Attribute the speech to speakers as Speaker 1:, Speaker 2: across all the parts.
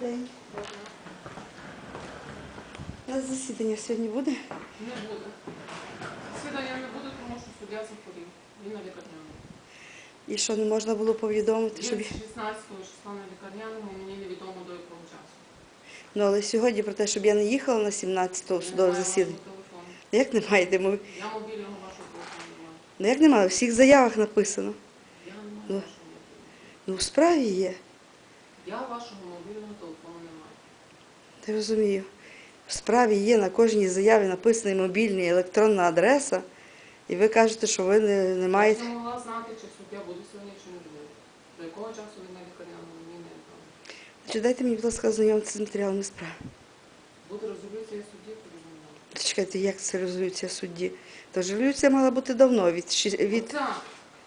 Speaker 1: день. У нас засідання сьогодні буде.
Speaker 2: Не буде. Засідання не буде, тому що суддя захворів. Він на лікарняному.
Speaker 1: І що не можна було повідомити, щоб.
Speaker 2: Він з 16-го числа на лікарняному, мені невідомо до якого часу.
Speaker 1: Ну але сьогодні про те, щоб я не їхала на 17-го судове
Speaker 2: Немає
Speaker 1: засідання.
Speaker 2: вашого телефону.
Speaker 1: Як немає, де ми.
Speaker 2: Я мобільного вашого телефону не маю.
Speaker 1: Ну як немає? У всіх заявах написано.
Speaker 2: Я не маю
Speaker 1: Ну.
Speaker 2: вашого мобільного.
Speaker 1: Ну, у справі є.
Speaker 2: Я вашого мобільного телефону не маю.
Speaker 1: Я розумію. В справі є на кожній заяві написаний мобільний електронна адреса, і ви кажете, що ви не, не
Speaker 2: Я
Speaker 1: маєте.
Speaker 2: не могла знати, чи суддя буде сьогодні, чи не буде. До якого часу він на лікарняному, мені не відомо.
Speaker 1: Значить, дайте мені, будь ласка, ознайомитися з матеріалами справи.
Speaker 2: Буде резолюція судді, повідомляю.
Speaker 1: Чекайте, як це резолюція судді? То ж резолюція мала бути давно від, ші- від
Speaker 2: Оця,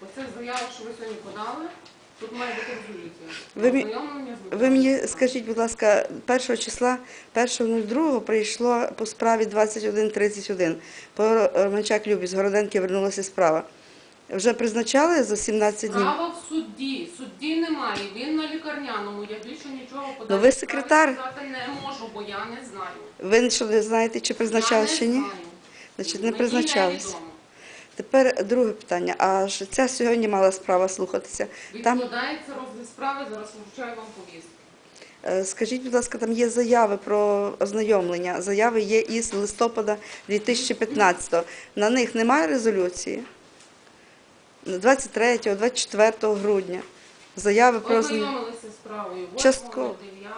Speaker 2: оце заява, що ви сьогодні подали, тут має бути.
Speaker 1: Ви мі-
Speaker 2: Ознайомлення з
Speaker 1: Ви мені скажіть, будь ласка, 1 числа 1.02 прийшло по справі 21.31. По Романчак Любі з Городенки вернулася справа. Вже призначали за 17 днів?
Speaker 2: Справа в судді. Судді немає. Він на лікарняному. Я більше нічого подати.
Speaker 1: Ну, ви секретар.
Speaker 2: сказати не можу, бо я не знаю.
Speaker 1: Ви що не знаєте, чи призначали чи ні?
Speaker 2: знаю.
Speaker 1: Значить, не
Speaker 2: Мені
Speaker 1: призначались.
Speaker 2: невідомо.
Speaker 1: Тепер друге питання. А ж ця сьогодні мала справа слухатися. Там,
Speaker 2: Відкладається розгляд справи, зараз вручаю вам повістку.
Speaker 1: е, скажіть, будь ласка, там є заяви про ознайомлення. Заяви є із листопада 2015-го. На них немає резолюції? 23, 24 грудня. Заяви про ознайомлення.
Speaker 2: Ознайомилися з справою 8,
Speaker 1: Частково.
Speaker 2: 9.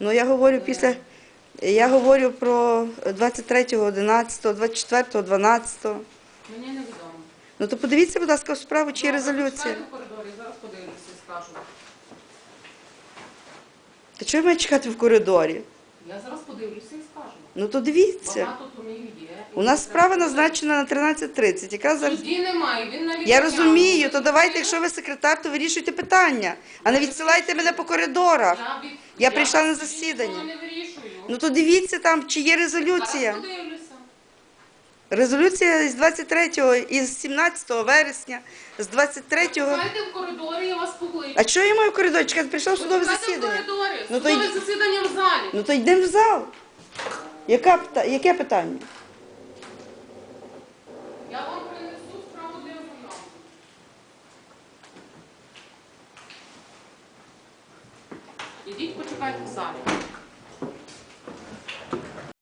Speaker 1: Ну я говорю після. Я говорю про 23, 11, 24, 12.
Speaker 2: Мені невідомо.
Speaker 1: Ну то подивіться, будь ласка, справу, чи
Speaker 2: Добре,
Speaker 1: резолюція.
Speaker 2: почекайте в коридорі, зараз подивлюся і скажу.
Speaker 1: Та чого я маю чекати в коридорі?
Speaker 2: Я зараз подивлюся і скажу.
Speaker 1: Ну то дивіться.
Speaker 2: Є.
Speaker 1: У нас справа назначена на 13.30. Якраз зараз.
Speaker 2: Судді немає, він на
Speaker 1: Я
Speaker 2: лікарняному.
Speaker 1: розумію, то давайте, якщо ви секретар, то вирішуйте питання, а не відсилайте мене по коридорах.
Speaker 2: Я, від...
Speaker 1: Я прийшла на засідання.
Speaker 2: нічого не вирішую.
Speaker 1: Ну то дивіться там, чи є резолюція.
Speaker 2: Зараз подивлюся.
Speaker 1: Резолюція із 23-го, із 17 вересня, з 23-го.
Speaker 2: Чекайте в коридорі, я вас покличу.
Speaker 1: А чого я маю в коридорі? Чекайте, прийшло судове
Speaker 2: Чекайте в
Speaker 1: засідання.
Speaker 2: коридорі.
Speaker 1: Ну, то
Speaker 2: Судове засідання в залі.
Speaker 1: Ну то йдемо в зал. Яка, яке питання?
Speaker 2: Я вам принесу справу для ознайомлення. Ідіть почекайте в залі.